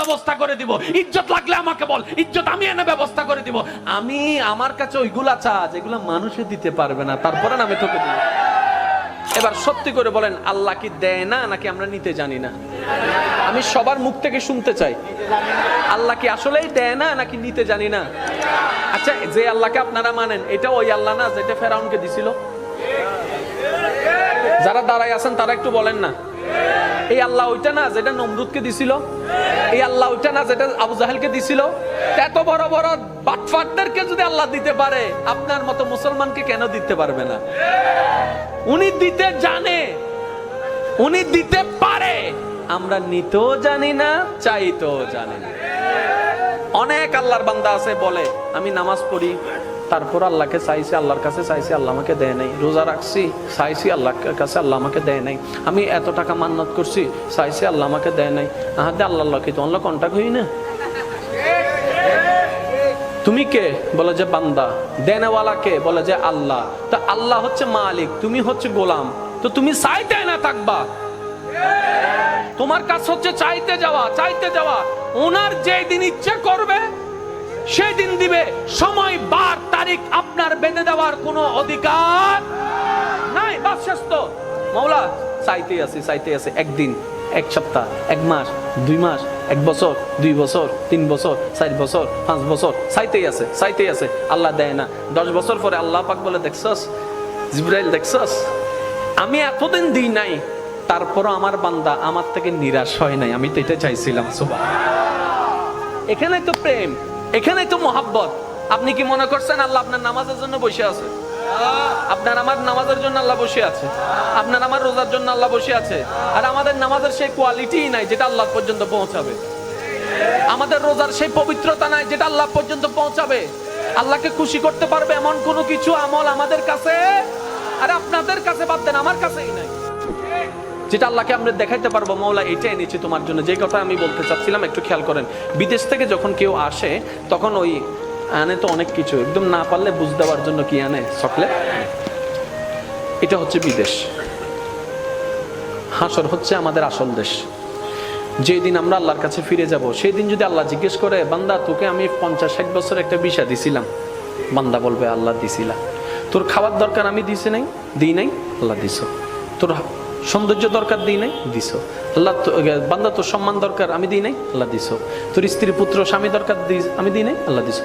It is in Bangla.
ব্যবস্থা করে দিব। ইজ্জত লাগলে আমাকে বল। ইজ্জত আমি এনে ব্যবস্থা করে দিব। আমি আমার কাছে ওইগুলা চা যেগুলা মানুষে দিতে পারবে না। তারপরে আমি তোকে দিব। এবার সত্যি করে বলেন, আল্লাহ কি দেয় না, নাকি আমরা নিতে জানি না? আমি সবার মুখ থেকে শুনতে চাই। আল্লাহ কি আসলেই দেয় না, নাকি নিতে জানি না? আচ্ছা যে আল্লাহকে আপনারা মানেন, এটা ওই আল্লাহ না, যেটা ফেরাউনকে দিছিল? যারা দাঁড়ায় আছেন, তারা একটু বলেন না। এই আল্লাহ ওইটা না যেটা নমরুদকে দিছিল? এই আল্লাহ ওইটা না যেটা আবু জাহেলকে দিছিল? এত বড় বড় বাটফাটদেরকে যদি আল্লাহ দিতে পারে, আপনার মতো মুসলমানকে কেন দিতে পারবে না? উনি দিতে জানে, উনি দিতে পারে। আমরা নিতেও জানি না, চাইতেও জানি না। অনেক আল্লাহর বান্দা আছে, বলে, আমি নামাজ পড়ি। তারপর আল্লাহকে চাইছি, আল্লাহর কাছে চাইছি, আল্লাহ আমাকে দেয় নাই। রোজা রাখছি, চাইছি আল্লাহর কাছে আল্লাহ আমাকে দেয় নাই। আমি এত টাকা মান্নত করছি, চাইছি আল্লাহ আমাকে দেয় নাই। আহাদে আল্লাহ কি তো আল্লাহ কন্টাক্ট হই না। তুমি কে? বলে যে বান্দা। দেনেওয়ালা কে? বলে যে আল্লাহ। তা আল্লাহ হচ্ছে মালিক, তুমি হচ্ছে গোলাম। তো তুমি চাইতে না থাকবা। তোমার কাজ হচ্ছে চাইতে যাওয়া চাইতে যাওয়া। ওনার যে দিন ইচ্ছে করবে সেই দিন দিবে। আপনার বেঁধে দেওয়ার কোনো অধিকার নাই, বাস শেষ মৌলা চাইতে আছে চাইতে আছে। একদিন, এক সপ্তাহ, এক মাস, দুই মাস, এক বছর, দুই বছর, তিন বছর, চার বছর, পাঁচ বছর, চাইতেই আছে চাইতেই আছে। আল্লাহ দেয় না। দশ বছর পরে আল্লাহ পাক বলে, দেখছস? জিব্রাইল, দেখছস? আমি এতদিন দিই নাই, তারপরও আমার বান্দা আমার থেকে নিরাশ হয় নাই। আমি তো এটা চাইছিলাম সুবাহ এখানে তো প্রেম এখানে তো মোহাব্বত। আপনি কি মনে করছেন আল্লাহ আপনার নামাজের জন্য বসে আছে? আপনার আমার নামাজের জন্য আল্লাহ বসে আছে। আপনার আমার রোজার জন্য আল্লাহ বসে আছে। আর আমাদের নামাজের সেই কোয়ালিটি নাই যেটা আল্লাহ পর্যন্ত পৌঁছাবে। আমাদের রোজার সেই পবিত্রতা নাই যেটা আল্লাহ পর্যন্ত পৌঁছাবে। আল্লাহকে খুশি করতে পারবে এমন কোনো কিছু আমল আমাদের কাছে? আর আপনাদের কাছে বাদ দেন, আমার কাছেই নাই। যেটা আল্লাহকে আমরা দেখাইতে পারব, মৌলা, এটাই এনেছি তোমার জন্য। যে কথা আমি বলতে চাচ্ছিলাম, একটু খেয়াল করেন। বিদেশ থেকে যখন কেউ আসে, তখন ওই আনে তো অনেক কিছু। একদম না পারলে বুঝ দেওয়ার জন্য কি আনে? চকলেট এটা হচ্ছে বিদেশ। হাসর হচ্ছে আমাদের আসল দেশ। যেদিন আমরা আল্লাহর কাছে ফিরে যাব সেই দিন যদি আল্লাহ জিজ্ঞেস করে, বান্দা, তোকে আমি পঞ্চাশ ষাট বছর একটা বিষা দিছিলাম। বান্দা বলবে, আল্লাহ দিছিলা। তোর খাবার দরকার আমি দিছি নাই, দিই নাই, আল্লাহ দিছ। তোর সৌন্দর্য দরকার দিই নাই, দিছ। আল্লাহ বান্দা তোর সম্মান দরকার, আমি দিই নাই, আল্লাহ দিছ। তোর স্ত্রী, পুত্র, স্বামী দরকার দিস, আমি দিই নাই, আল্লাহ দিছ।